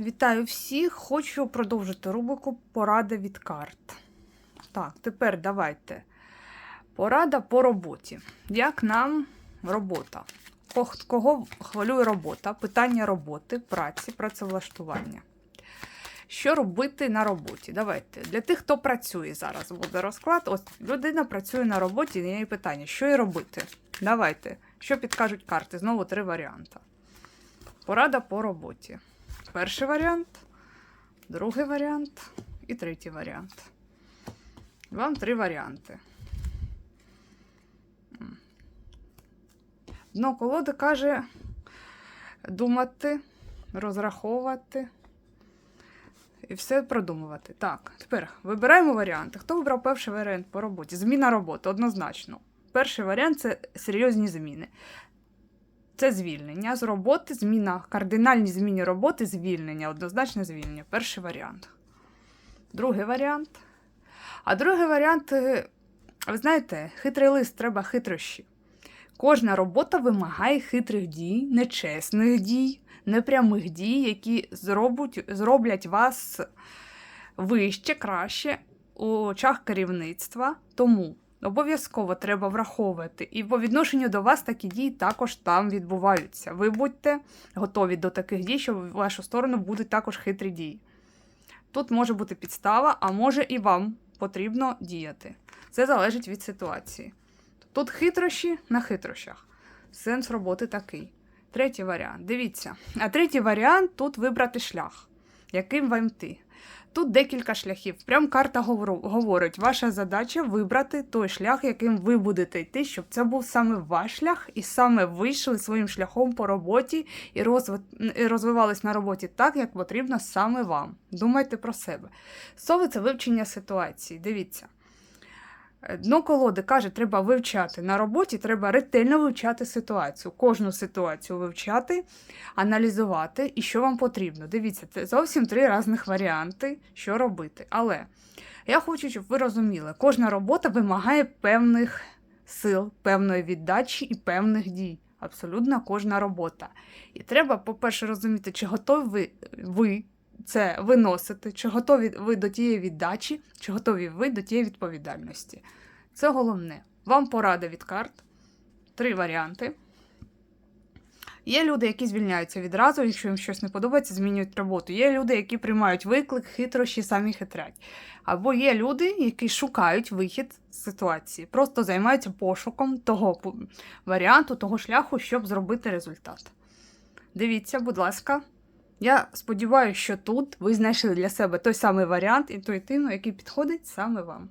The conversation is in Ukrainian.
Вітаю всіх! Хочу продовжити рубрику Порада від карт. Так, тепер давайте. Порада по роботі. Як нам робота? Кого хвилює робота? Питання роботи, праці, працевлаштування. Що робити на роботі? Давайте. Для тих, хто працює зараз, буде розклад. Ось людина працює на роботі, і є питання, що їй робити? Давайте. Що підкажуть карти? Знову три варіанти. Порада по роботі. Перший варіант, другий варіант і третій варіант. Вам три варіанти. Дно колоди каже думати, розраховувати і все продумувати. Так, тепер вибираємо варіанти. Хто вибрав перший варіант по роботі? Зміна роботи, однозначно. Перший варіант це серйозні зміни. Це звільнення з роботи, зміна, кардинальні зміни роботи, звільнення, однозначне звільнення. Перший варіант. Другий варіант. А другий варіант, е, ви знаєте, хитрий лист треба хитрощі. Кожна робота вимагає хитрих дій, нечесних дій, непрямих дій, які зроблять, зроблять вас вище, краще у очах керівництва. Тому Обов'язково треба враховувати. І по відношенню до вас такі дії також там відбуваються. Ви будьте готові до таких дій, що в вашу сторону будуть також хитрі дії. Тут може бути підстава, а може і вам потрібно діяти. Це залежить від ситуації. Тут хитрощі на хитрощах. Сенс роботи такий. Третій варіант. Дивіться. А третій варіант тут вибрати шлях, яким вам йти. Тут декілька шляхів. Прям карта говорить, ваша задача вибрати той шлях, яким ви будете йти, щоб це був саме ваш шлях, і саме ви йшли своїм шляхом по роботі і розвивались на роботі так, як потрібно саме вам. Думайте про себе. Сови це вивчення ситуації. Дивіться. Е, Дно колоди каже, треба вивчати на роботі, треба ретельно вивчати ситуацію, кожну ситуацію вивчати, аналізувати і що вам потрібно. Дивіться, це зовсім три різних варіанти, що робити. Але я хочу, щоб ви розуміли, кожна робота вимагає певних сил, певної віддачі і певних дій. Абсолютно кожна робота. І треба, по-перше, розуміти, чи готові ви, ви це виносити, чи готові ви до тієї віддачі, чи готові ви до тієї відповідальності. Це головне. Вам порада від карт. Три варіанти. Є люди, які звільняються відразу, якщо їм щось не подобається, змінюють роботу. Є люди, які приймають виклик, хитрощі, самі хитрять. Або є люди, які шукають вихід з ситуації, просто займаються пошуком того варіанту, того шляху, щоб зробити результат. Дивіться, будь ласка. Я сподіваюся, що тут ви знайшли для себе той самий варіант інтуїтивно, який підходить саме вам.